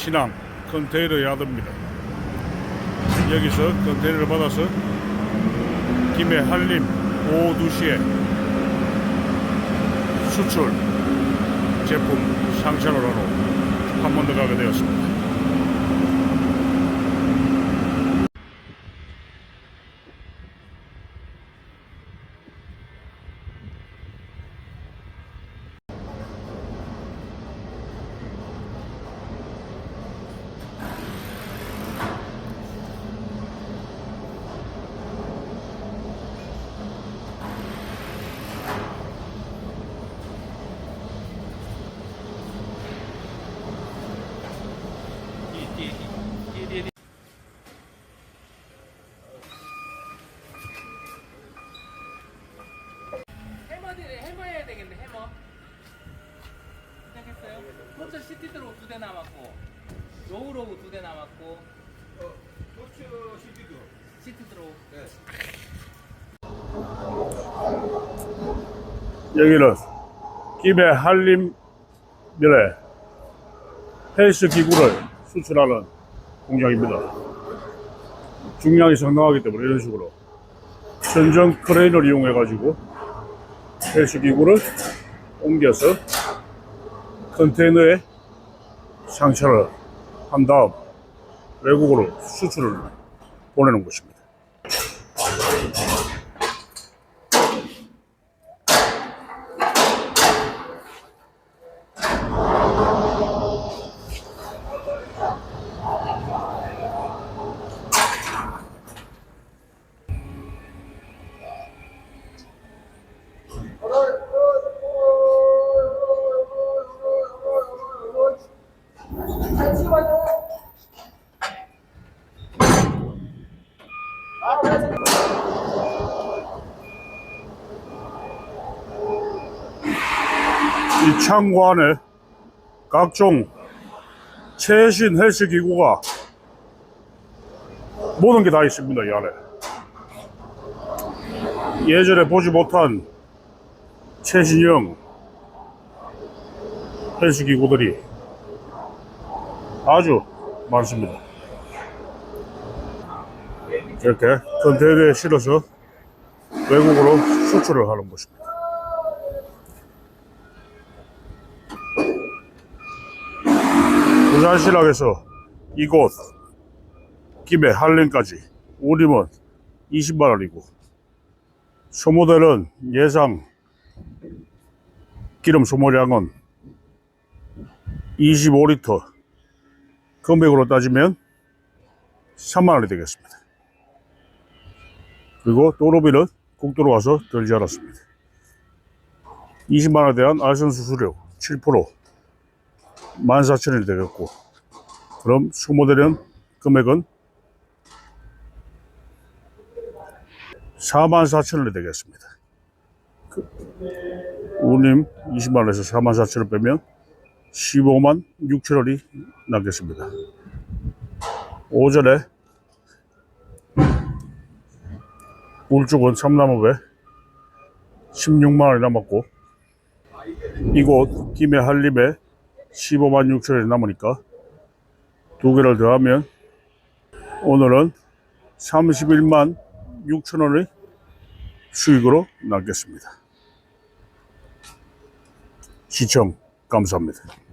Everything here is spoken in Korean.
신항 컨테이너 야드입니다. 여기서 컨테이너를 받아서 김해 한림 오후 2시에 수출 제품 하러 한번 더 가게 되었습니다. 해머들이 해머 해야 되겠네 해머 시작했어요? 포처 시티드로 두 대 남았고 로우로브 두대 남았고. 시티드로 여기는 김해 한림 면에 헬스 기구를 수출하는 공장입니다. 중량이 상당하기 때문에 이런 식으로 전정 크레인을 이용해 가지고 헬스 기구를 옮겨서 컨테이너에 상차를 한 다음 외국으로 수출을 보내는 곳입니다. 이 창고 안에 각종 최신 헬스 기구가 모든 게 다 있습니다, 이 안에. 예전에 보지 못한 최신형 헬스 기구들이 아주 많습니다. 이렇게 컨테이너에 실어서 외국으로 수출을 하는 곳입니다. 부산시락에서 이곳 김해 한림까지 우림은 20만원이고 소모델은 예상 기름 소모량은 25리터. 금액으로 따지면 3만원이 되겠습니다. 그리고 도로비는 국도로 와서 들지 않았습니다. 20만원에 대한 알선 수수료 7% 14,000원이 되겠고 그럼 소모델은 금액은 44,000원이 되겠습니다. 그, 우님 20만원에서 44,000원 빼면 15만 6천원이 남겠습니다. 오전에 울주군 삼남읍에 16만원이 남았고 이곳 김해 한림에 15만 6천원이 남으니까 두 개를 더하면 오늘은 31만 6천원의 수익으로 남겠습니다. 시청 감사합니다.